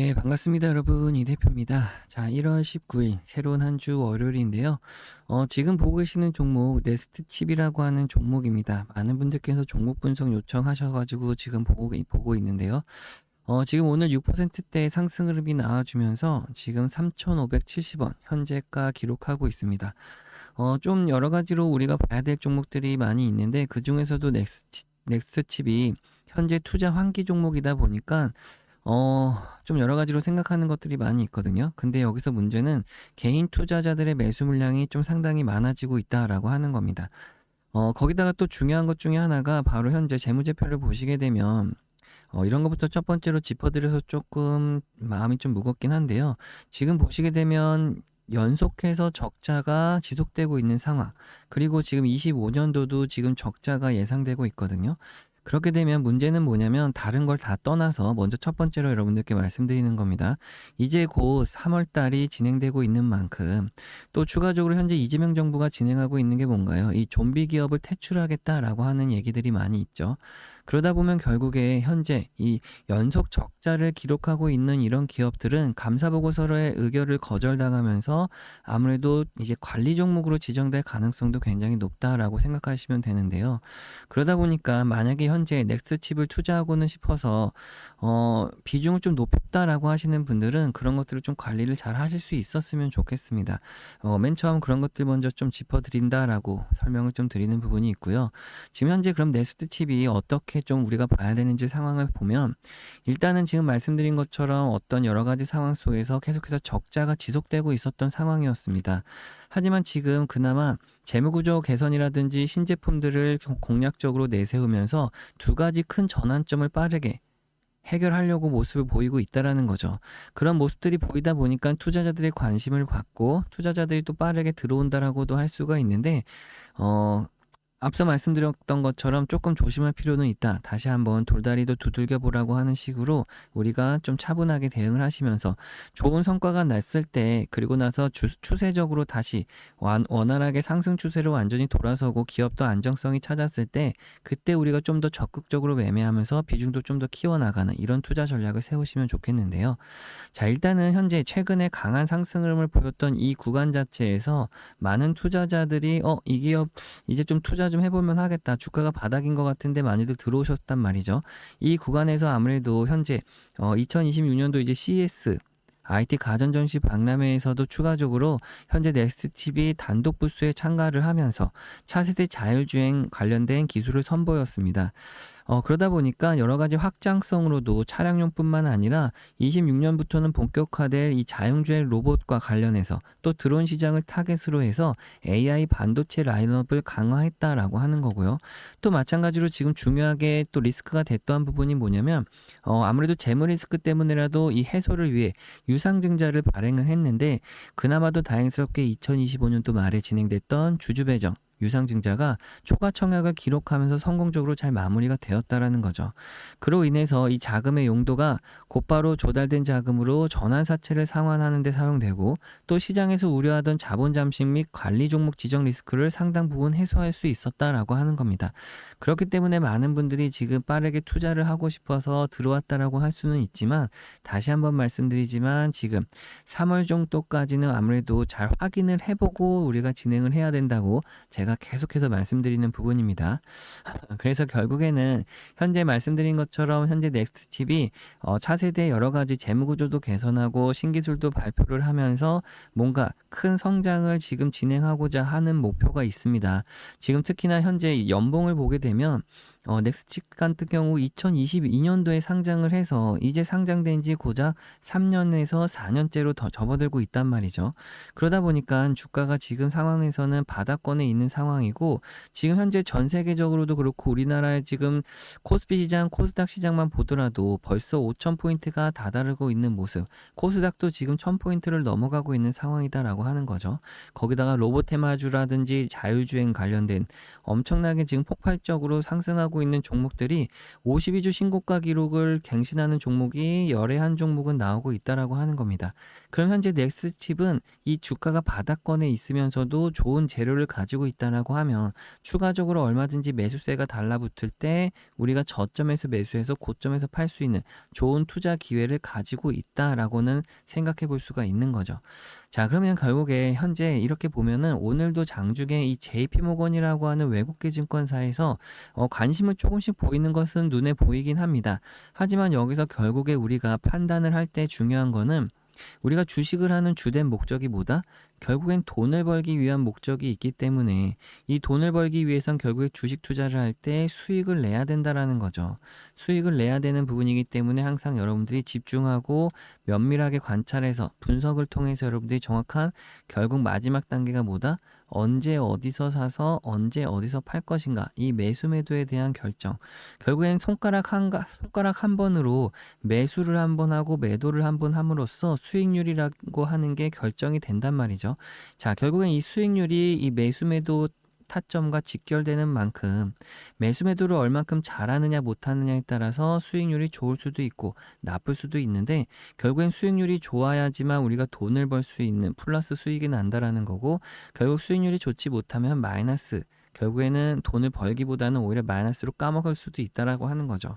네, 반갑습니다, 여러분. 이 대표입니다. 자, 1월 19일 새로운 한 주 월요일인데요. 어, 지금 보고 계시는 종목 네스트 칩이라고 하는 종목입니다. 많은 분들께서 종목 분석 요청하셔가지고 지금 보고 보고 있는데요. 어, 지금 오늘 6%대 상승 흐름이 나와주면서 지금 3,570원 현재가 기록하고 있습니다. 어, 좀 여러 가지로 우리가 봐야 될 종목들이 많이 있는데 그 중에서도 넥스, 넥스 칩이 현재 투자 환기 종목이다 보니까 어, 좀 여러 가지로 생각하는 것들이 많이 있거든요. 근데 여기서 문제는 개인 투자자들의 매수 물량이 좀 상당히 많아지고 있다라고 하는 겁니다. 어, 거기다가 또 중요한 것 중에 하나가 바로 현재 재무제표를 보시게 되면 어, 이런 것부터 첫 번째로 짚어드려서 조금 마음이 좀 무겁긴 한데요. 지금 보시게 되면 연속해서 적자가 지속되고 있는 상황, 그리고 지금 25년도도 지금 적자가 예상되고 있거든요. 그렇게 되면 문제는 뭐냐면 다른 걸 다 떠나서 먼저 첫 번째로 여러분들께 말씀드리는 겁니다. 이제 곧 3월 달이 진행되고 있는 만큼 또 추가적으로 현재 이재명 정부가 진행하고 있는 게 뭔가요? 이 좀비 기업을 퇴출하겠다라고 하는 얘기들이 많이 있죠. 그러다 보면 결국에 현재 이 연속 적자를 기록하고 있는 이런 기업들은 감사 보고서의 의결을 거절당하면서 아무래도 이제 관리 종목으로 지정될 가능성도 굉장히 높다라고 생각하시면 되는데요. 그러다 보니까 만약에 현재 넥스칩을 투자하고는 싶어서 어 비중을 좀 높였다라고 하시는 분들은 그런 것들을 좀 관리를 잘 하실 수 있었으면 좋겠습니다. 어 맨 처음 그런 것들 먼저 좀 짚어 드린다라고 설명을 좀 드리는 부분이 있고요. 지금 현재 그럼 넥스트 칩이 어떻게 어떻게 좀 우리가 봐야 되는지 상황을 보면 일단은 지금 말씀드린 것처럼 어떤 여러 가지 상황 속에서 계속해서 적자가 지속되고 있었던 상황이었습니다. 하지만 지금 그나마 재무구조 개선이라든지 신제품들을 공략적으로 내세우면서 두 가지 큰 전환점을 빠르게 해결하려고 모습을 보이고 있다라는 거죠. 그런 모습들이 보이다 보니까 투자자들의 관심을 받고 투자자들이 또 빠르게 들어온다라고도 할 수가 있는데 어 앞서 말씀드렸던 것처럼 조금 조심할 필요는 있다. 다시 한번 돌다리도 두들겨 보라고 하는 식으로 우리가 좀 차분하게 대응을 하시면서 좋은 성과가 났을 때 그리고 나서 주, 추세적으로 다시 완, 원활하게 상승 추세로 완전히 돌아서고 기업도 안정성이 찾았을 때 그때 우리가 좀 더 적극적으로 매매하면서 비중도 좀 더 키워나가는 이런 투자 전략을 세우시면 좋겠는데요. 자, 일단은 현재 최근에 강한 상승 흐름을 보였던 이 구간 자체에서 많은 투자자들이 어, 이 기업 이제 좀 투자 좀 해보면 하겠다. 주가가 바닥인 것 같은데 많이들 들어오셨단 말이죠. 이 구간에서 아무래도 현재 어, 2026년도 이제 CS IT 가전전시 박람회에서도 추가적으로 현재 넥스트TV 단독 부스에 참가를 하면서 차세대 자율주행 관련된 기술을 선보였습니다. 어, 그러다 보니까 여러 가지 확장성으로도 차량용뿐만 아니라 26년부터는 본격화될 이 자율주행 로봇과 관련해서 또 드론 시장을 타겟으로 해서 AI 반도체 라인업을 강화했다라고 하는 거고요. 또 마찬가지로 지금 중요하게 또 리스크가 됐던 부분이 뭐냐면 어, 아무래도 재무 리스크 때문에라도 이 해소를 위해 유상증자를 발행을 했는데 그나마도 다행스럽게 2025년도 말에 진행됐던 주주 배정 유상증자가 초과 청약을 기록하면서 성공적으로 잘 마무리가 되었다라는 거죠. 그로 인해서 이 자금의 용도가 곧바로 조달된 자금으로 전환 사채를 상환하는 데 사용되고 또 시장에서 우려하던 자본 잠식 및 관리 종목 지정 리스크를 상당 부분 해소할 수 있었다라고 하는 겁니다. 그렇기 때문에 많은 분들이 지금 빠르게 투자를 하고 싶어서 들어왔다라고 할 수는 있지만 다시 한번 말씀드리지만 지금 3월 정도까지는 아무래도 잘 확인을 해보고 우리가 진행을 해야 된다고 제가 제가 계속해서 말씀드리는 부분입니다. 그래서 결국에는 현재 말씀드린 것처럼 현재 넥스트 칩이 어, 차세대 여러 가지 재무 구조도 개선하고 신기술도 발표를 하면서 뭔가 큰 성장을 지금 진행하고자 하는 목표가 있습니다. 지금 특히나 현재 연봉을 보게 되면 어, 넥스칩 같은 경우 2022년도에 상장을 해서 이제 상장된 지 고작 3년에서 4년째로 더 접어들고 있단 말이죠. 그러다 보니까 주가가 지금 상황에서는 바닥권에 있는 상황이고 지금 현재 전 세계적으로도 그렇고 우리나라의 지금 코스피 시장, 코스닥 시장만 보더라도 벌써 5,000포인트가 다다르고 있는 모습. 코스닥도 지금 1,000포인트를 넘어가고 있는 상황이다라고 하는 거죠. 거기다가 로봇 테마주라든지 자율주행 관련된 엄청나게 지금 폭발적으로 상승하고 있는 종목들이 52주 신고가 기록을 갱신하는 종목이 열의 한 종목은 나오고 있다라고 하는 겁니다. 그럼 현재 넥스칩은 이 주가가 바닥권에 있으면서도 좋은 재료를 가지고 있다라고 하면 추가적으로 얼마든지 매수세가 달라붙을 때 우리가 저점에서 매수해서 고점에서 팔 수 있는 좋은 투자 기회를 가지고 있다라고는 생각해 볼 수가 있는 거죠. 자, 그러면 결국에 현재 이렇게 보면은 오늘도 장중에 이 JP모건이라고 하는 외국계 증권사에서 어, 관심을 조금씩 보이는 것은 눈에 보이긴 합니다. 하지만 여기서 결국에 우리가 판단을 할 때 중요한 거는 우리가 주식을 하는 주된 목적이 뭐다? 결국엔 돈을 벌기 위한 목적이 있기 때문에 이 돈을 벌기 위해선 결국에 주식 투자를 할 때 수익을 내야 된다라는 거죠. 수익을 내야 되는 부분이기 때문에 항상 여러분들이 집중하고 면밀하게 관찰해서 분석을 통해서 여러분들이 정확한 결국 마지막 단계가 뭐다? 언제 어디서 사서 언제 어디서 팔 것인가 이 매수 매도에 대한 결정 결국엔 손가락 한 손가락 한 번으로 매수를 한 번 하고 매도를 한 번 함으로써 수익률이라고 하는 게 결정이 된단 말이죠. 자 결국엔 이 수익률이 이 매수 매도 타점과 직결되는 만큼 매수 매도를 얼만큼 잘하느냐 못하느냐에 따라서 수익률이 좋을 수도 있고 나쁠 수도 있는데 결국엔 수익률이 좋아야지만 우리가 돈을 벌 수 있는 플러스 수익이 난다라는 거고 결국 수익률이 좋지 못하면 마이너스 결국에는 돈을 벌기보다는 오히려 마이너스로 까먹을 수도 있다라고 하는 거죠.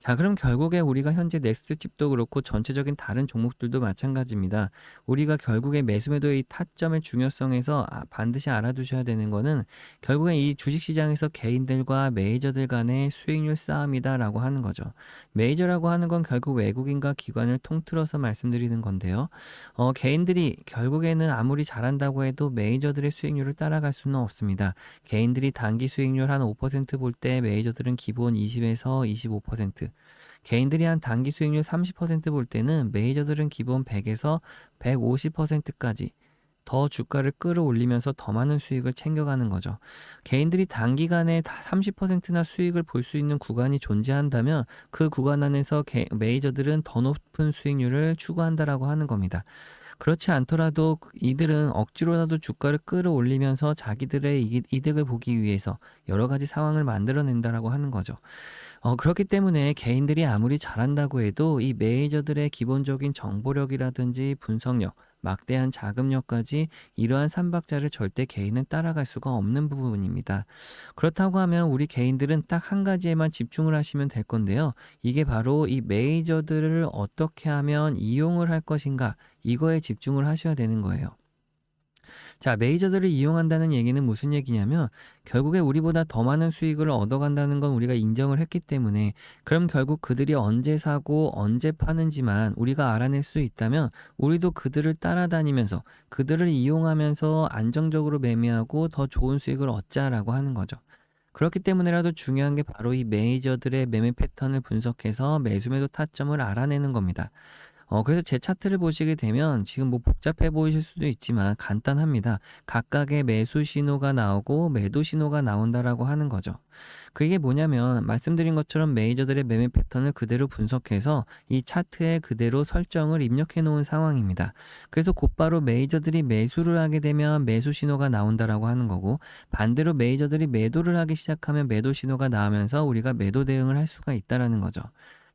자, 그럼 결국에 우리가 현재 넥스트 칩도 그렇고 전체적인 다른 종목들도 마찬가지입니다. 우리가 결국에 매수 매도의 타점의 중요성에서 아, 반드시 알아두셔야 되는 거는 결국에 이 주식시장에서 개인들과 메이저들 간의 수익률 싸움이다라고 하는 거죠. 메이저라고 하는 건 결국 외국인과 기관을 통틀어서 말씀드리는 건데요. 어, 개인들이 결국에는 아무리 잘한다고 해도 메이저들의 수익률을 따라갈 수는 없습니다. 개인들이 단기 수익률 한 5%볼 때 메이저들은 기본 20에서 25% 개인들이 한 단기 수익률 30%볼 때는 메이저들은 기본 100에서 150%까지 더 주가를 끌어올리면서 더 많은 수익을 챙겨가는 거죠. 개인들이 단기간에 30%나 수익을 볼 수 있는 구간이 존재한다면 그 구간 안에서 메이저들은 더 높은 수익률을 추구한다라고 하는 겁니다. 그렇지 않더라도 이들은 억지로라도 주가를 끌어올리면서 자기들의 이득을 보기 위해서 여러 가지 상황을 만들어낸다라고 하는 거죠. 어, 그렇기 때문에 개인들이 아무리 잘한다고 해도 이 메이저들의 기본적인 정보력이라든지 분석력, 막대한 자금력까지 이러한 삼박자를 절대 개인은 따라갈 수가 없는 부분입니다. 그렇다고 하면 우리 개인들은 딱 한 가지에만 집중을 하시면 될 건데요. 이게 바로 이 메이저들을 어떻게 하면 이용을 할 것인가 이거에 집중을 하셔야 되는 거예요. 자, 메이저들을 이용한다는 얘기는 무슨 얘기냐면 결국에 우리보다 더 많은 수익을 얻어간다는 건 우리가 인정을 했기 때문에 그럼 결국 그들이 언제 사고 언제 파는지만 우리가 알아낼 수 있다면 우리도 그들을 따라다니면서 그들을 이용하면서 안정적으로 매매하고 더 좋은 수익을 얻자라고 하는 거죠. 그렇기 때문에라도 중요한 게 바로 이 메이저들의 매매 패턴을 분석해서 매수매도 타점을 알아내는 겁니다. 어, 그래서 제 차트를 보시게 되면 지금 뭐 복잡해 보이실 수도 있지만 간단합니다. 각각의 매수 신호가 나오고 매도 신호가 나온다라고 하는 거죠. 그게 뭐냐면 말씀드린 것처럼 메이저들의 매매 패턴을 그대로 분석해서 이 차트에 그대로 설정을 입력해 놓은 상황입니다. 그래서 곧바로 메이저들이 매수를 하게 되면 매수 신호가 나온다라고 하는 거고 반대로 메이저들이 매도를 하기 시작하면 매도 신호가 나오면서 우리가 매도 대응을 할 수가 있다라는 거죠.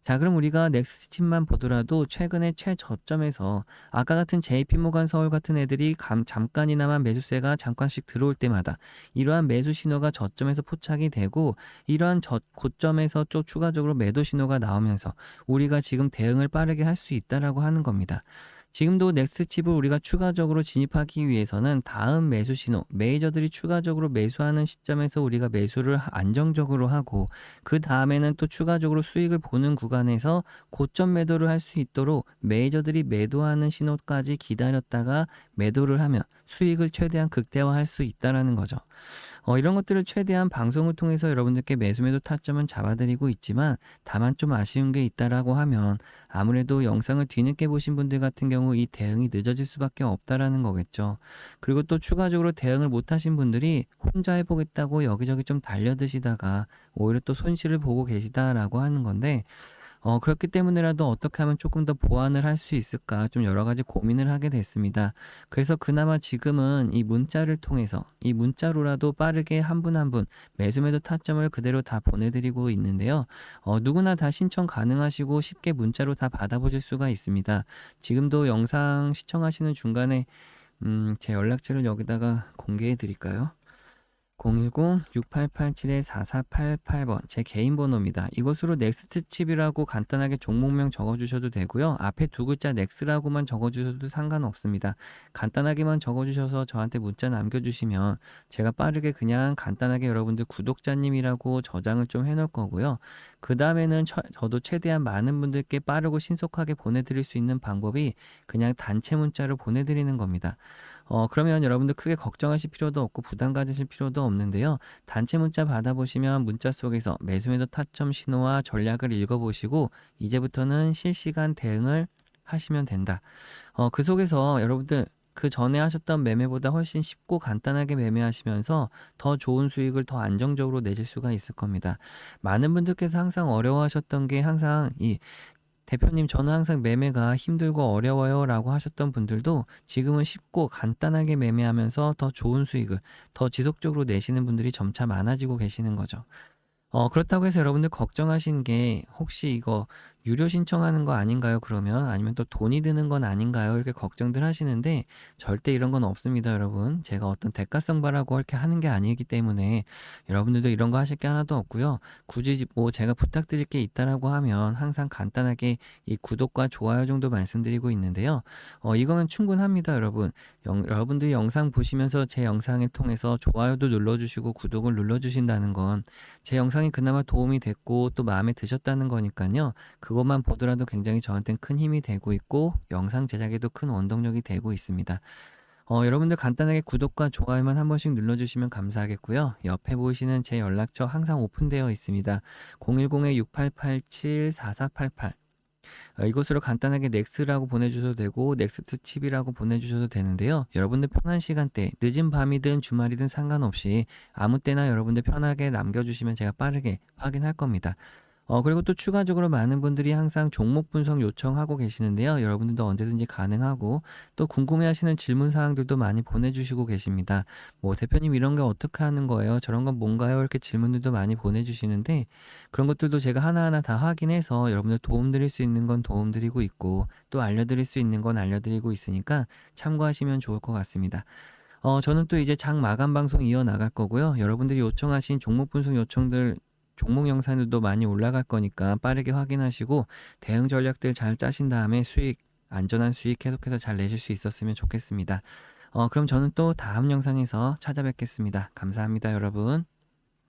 자, 그럼 우리가 넥스칩만 보더라도 최근에 최저점에서 아까 같은 JP모간 서울 같은 애들이 감, 잠깐이나마 매수세가 잠깐씩 들어올 때마다 이러한 매수 신호가 저점에서 포착이 되고 이러한 저, 고점에서 또 추가적으로 매도 신호가 나오면서 우리가 지금 대응을 빠르게 할 수 있다라고 하는 겁니다. 지금도 넥스트 칩을 우리가 추가적으로 진입하기 위해서는 다음 매수 신호, 메이저들이 추가적으로 매수하는 시점에서 우리가 매수를 안정적으로 하고 그 다음에는 또 추가적으로 수익을 보는 구간에서 고점 매도를 할 수 있도록 메이저들이 매도하는 신호까지 기다렸다가 매도를 하면 수익을 최대한 극대화할 수 있다라는 거죠. 어, 이런 것들을 최대한 방송을 통해서 여러분들께 매수매도 타점은 잡아드리고 있지만 다만 좀 아쉬운 게 있다라고 하면 아무래도 영상을 뒤늦게 보신 분들 같은 경우 이 대응이 늦어질 수밖에 없다라는 거겠죠. 그리고 또 추가적으로 대응을 못하신 분들이 혼자 해보겠다고 여기저기 좀 달려드시다가 오히려 또 손실을 보고 계시다라고 하는 건데 어 그렇기 때문에라도 어떻게 하면 조금 더 보완을 할 수 있을까 좀 여러 가지 고민을 하게 됐습니다. 그래서 그나마 지금은 이 문자를 통해서 이 문자로라도 빠르게 한 분 한 분 매수 매도 타점을 그대로 다 보내드리고 있는데요. 어 누구나 다 신청 가능하시고 쉽게 문자로 다 받아보실 수가 있습니다. 지금도 영상 시청하시는 중간에 음 제 연락처를 여기다가 공개해 드릴까요? 010-6887-4488번 제 개인 번호입니다. 이것으로 넥스트 칩이라고 간단하게 종목명 적어주셔도 되고요. 앞에 두 글자 넥스라고만 적어주셔도 상관없습니다. 간단하게만 적어주셔서 저한테 문자 남겨주시면 제가 빠르게 그냥 간단하게 여러분들 구독자님이라고 저장을 좀 해놓을 거고요. 그 다음에는 저도 최대한 많은 분들께 빠르고 신속하게 보내드릴 수 있는 방법이 그냥 단체 문자로 보내드리는 겁니다. 어, 그러면 여러분들 크게 걱정하실 필요도 없고 부담 가지실 필요도 없는데요. 단체 문자 받아보시면 문자 속에서 매수매도 타점 신호와 전략을 읽어보시고 이제부터는 실시간 대응을 하시면 된다. 어, 그 속에서 여러분들 그 전에 하셨던 매매보다 훨씬 쉽고 간단하게 매매하시면서 더 좋은 수익을 더 안정적으로 내실 수가 있을 겁니다. 많은 분들께서 항상 어려워하셨던 게 항상 이 대표님, 저는 항상 매매가 힘들고 어려워요 라고 하셨던 분들도 지금은 쉽고 간단하게 매매하면서 더 좋은 수익을 더 지속적으로 내시는 분들이 점차 많아지고 계시는 거죠. 어, 그렇다고 해서 여러분들 걱정하신 게 혹시 이거 유료 신청하는 거 아닌가요? 그러면 아니면 또 돈이 드는 건 아닌가요? 이렇게 걱정들 하시는데 절대 이런 건 없습니다, 여러분. 제가 어떤 대가성 바라고 이렇게 하는 게 아니기 때문에 여러분들도 이런 거 하실 게 하나도 없고요. 굳이 뭐 제가 부탁드릴 게 있다라고 하면 항상 간단하게 이 구독과 좋아요 정도 말씀드리고 있는데요. 어, 이거면 충분합니다, 여러분. 영, 여러분들이 영상 보시면서 제 영상을 통해서 좋아요도 눌러주시고 구독을 눌러주신다는 건 제 영상이 그나마 도움이 됐고 또 마음에 드셨다는 거니까요. 그 그것만 보더라도 굉장히 저한테는 큰 힘이 되고 있고 영상 제작에도 큰 원동력이 되고 있습니다. 어, 여러분들 간단하게 구독과 좋아요만 한 번씩 눌러주시면 감사하겠고요. 옆에 보이시는 제 연락처 항상 오픈되어 있습니다. 010-6887-4488 어, 이곳으로 간단하게 넥스라고 보내주셔도 되고 넥스트 칩이라고 보내주셔도 되는데요. 여러분들 편한 시간대, 늦은 밤이든 주말이든 상관없이 아무 때나 여러분들 편하게 남겨주시면 제가 빠르게 확인할 겁니다. 어, 그리고 또 추가적으로 많은 분들이 항상 종목 분석 요청하고 계시는데요. 여러분들도 언제든지 가능하고 또 궁금해 하시는 질문 사항들도 많이 보내주시고 계십니다. 뭐, 대표님 이런 게 어떻게 하는 거예요? 저런 건 뭔가요? 이렇게 질문들도 많이 보내주시는데 그런 것들도 제가 하나하나 다 확인해서 여러분들 도움 드릴 수 있는 건 도움 드리고 있고 또 알려드릴 수 있는 건 알려드리고 있으니까 참고하시면 좋을 것 같습니다. 어, 저는 또 이제 장 마감 방송 이어나갈 거고요. 여러분들이 요청하신 종목 분석 요청들 종목 영상들도 많이 올라갈 거니까 빠르게 확인하시고 대응 전략들 잘 짜신 다음에 수익 안전한 수익 계속해서 잘 내실 수 있었으면 좋겠습니다. 어, 그럼 저는 또 다음 영상에서 찾아뵙겠습니다. 감사합니다, 여러분.